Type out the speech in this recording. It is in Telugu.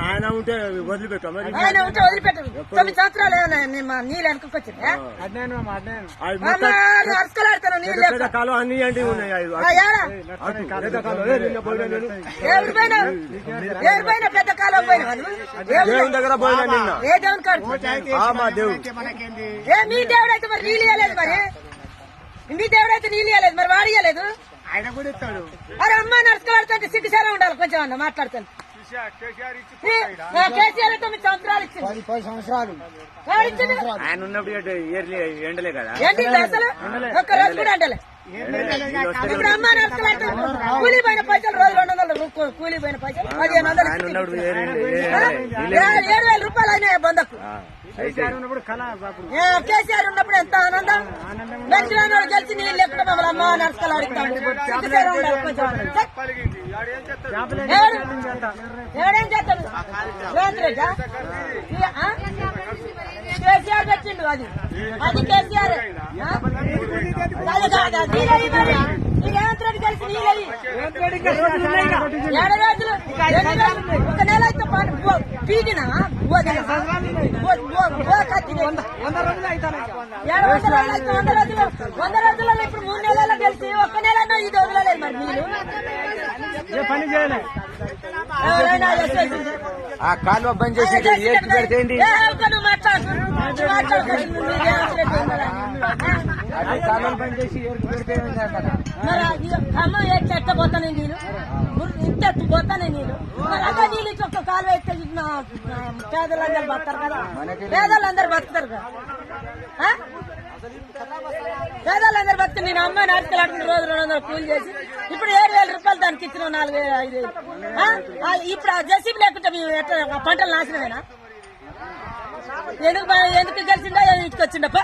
ఆయన ఉంటే వదిలిపెట్టాం. ఆయన ఉంటే తొమ్మిది సంవత్సరాలు నీళ్ళు అరసకలాడతాను నీళ్ళు పెద్ద కాలం అన్ని అండి ఉన్నాయి. ఏ, నిన్న పోయినా నేను? ఎవరి పైన ఎవరి పైన పెద్ద కాలం పోయిన? వాళ్ళు దేవుని దగ్గర పోయినా నిన్న. ఏ దేవుని కాడు? ఆ మా దేవుడు. మనకేంది? ఏ మీ దేవుడైతే మరి నీళ్ళు ఇవ్వలేదు మరి? మీ దేవుడైతే నీళ్ళు ఇవ్వలేదు మరి వాడు ఇవ్వలేదు ఆయన కూడా ఇస్తాడు. అరే అమ్మ నడుచుకోవాలంటే సిగ్గుసారా ఉండాలి కొంచెం అన్న మాట్లాడుతాను. కేసీఆర్ తొమ్మిది సంవత్సరాలు ఇచ్చింది. పది పది సంవత్సరాలు. వాడు ఇచ్చింది? ఆయన ఉన్నప్పుడు ఇయర్లీ ఎండలే కదా. ఏంటి అసలు? ఒక్క రోజు కూడా పైసలు రోజు రెండు కూలీ పోయిన పైసలు పదిహేను వందలు ఏడు వేల రూపాయలు అయినాయి బందకు? కేసీఆర్ ఉన్నప్పుడు కళ అప్పుడు ఏ, కేసీఆర్ ఉన్నప్పుడు ఎంత ఆనందం? గెలిచిన గెలిచి నీళ్ళు లేకుండా మమ్మల్ని అమ్మ నడుచుకోవాలి ఏడు ఏడేం చేస్తాడు? కేసీఆర్ పెట్టిండు అది. అది కేసీఆర్. ఏడు రోజులు రోజులు? ఒక నెల అయితే పాటు పీకినా. వంద రోజులు అవుతాను ఏడు వందల రోజులు అయితే వంద రోజులు వంద రోజులలో ఇప్పుడు మూడు నెలల్లో కలిసి ఒక్క నెల ఇది వదలలేదు మరి మీరు పని చేయలే ఎవరైనా చేసేది. ఆ కాలువ బంద్ చేసి పెడితే ఏంటి ఏ, ఒక్క నువ్వు మాట్లాడు. నువ్వు మాట్లాడుకోవాలి. నువ్వు రేవంత్ రెడ్డి ఉన్నాడా? అది కాలువ బంద్ చేసి ఏడ్చి పెడితే ఏంటి అక్కడ మరి అమ్మ ఎట్ట పోతానే నీళ్ళు? ఇంత ఎత్తు పోతానే నీళ్ళు? మరి అదే నీళ్ళు ఇచ్చి ఒక్క కాలు నా పేదలందరూ బతారు కదా. పేదలందరూ బతుకుతారు కదా? పేదలందరూ బతుకు నేను అమ్మాయి నాటుకెళ్ళాడుకుని రోజు రెండు వందలు కూలి చేసి ఇప్పుడు ఏడు వేల రూపాయలు దానికి ఇచ్చిన నాలుగు వేలు ఐదు వేలు. ఇప్పుడు ఆ జసీబీ లేకుంటే మేము ఎట్లా పంటలు నాశనమేనా? ఎందుకు ఎందుకు గెలిచిండా ఎందుకు వచ్చిండప్ప